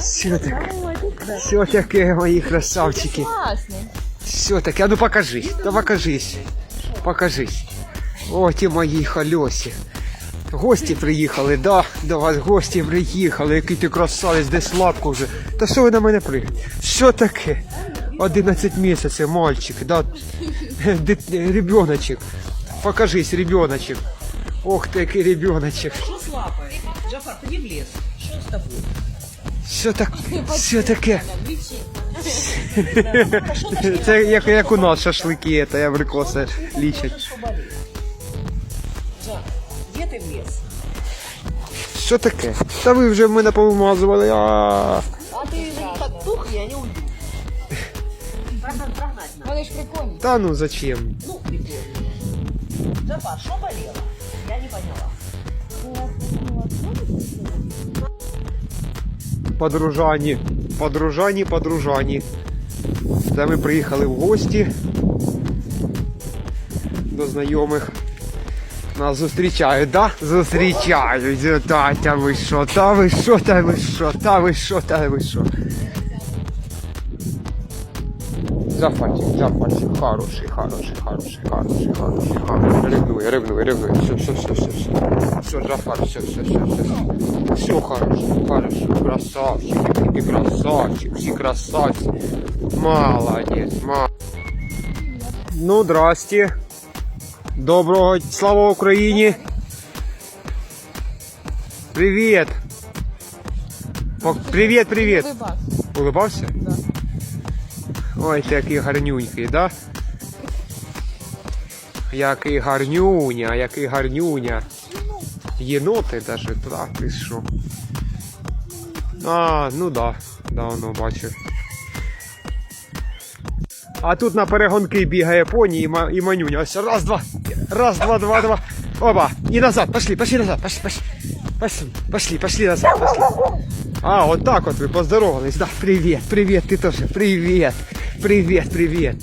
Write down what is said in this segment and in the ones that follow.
Все таке. Все таке, мої красавчики. Все таке. А ну покажись. Да покажись. Покажись. О, ті мої хальосі. Гості приїхали, да, до вас гості приїхали, який ти красавець, де слабко вже. Та що ви на мене пригаєте? Що таке? 11 місяців, мальчик, да, ребеночек. Покажись, ребеночек. Ох ти, який ребеночек. Что с? Джафар, не в лес. Что с тобой? Що так, що таке? Це як, як у нас шашлики, це абрикоси лічать. Що таке? Та ви вже в мене повимазували. А, ты так тух, я не уйду. Вони ж прикольні. та ну зачем? Ну, прикольно. Джафар, что болело? Я не поняла. Подружані, подружані, подружані. Це ми приїхали в гості до знайомих. Нас зустрічають, да? Зустрічають. Та, та ви що, та ви що, та ви що, та ви що, та ви що. Зафальчик, зафальчик, хороший, хороший, хороший, хороший, хороший, хороший. Ревнує, ревнує, ревнує. Все, все, все, все, все. Все, Джафар, все, все, все, все. Все хорошо, хорошо. Красавчик, ты красавчик, все красавчик. Молодец, ма. Ну, здрасте. Доброго, слава Україні. Привіт. По- Привіт, привіт. Вибач. Улыбався? Да. Ой, ти який гарнюнький, да? Який гарнюня, який гарнюня. Єноти даже, так, ти що? А, ну да, давно бачив. А тут на перегонки бігає поні і, ма, і манюня. Ось раз, два, раз, два, два, два. Оба, і назад, пошли, пошли назад, пошли, пошли. Пошли, пошли, пошли назад, пошли. А, вот так вот вы поздоровались. Да, привет, привет, ты тоже. Привет, привет, привет.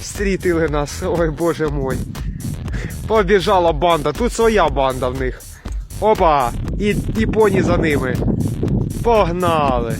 Встретили нас, ой, боже мой. Побіжала банда, тут своя банда в них. Опа, і, і поні за ними. Погнали.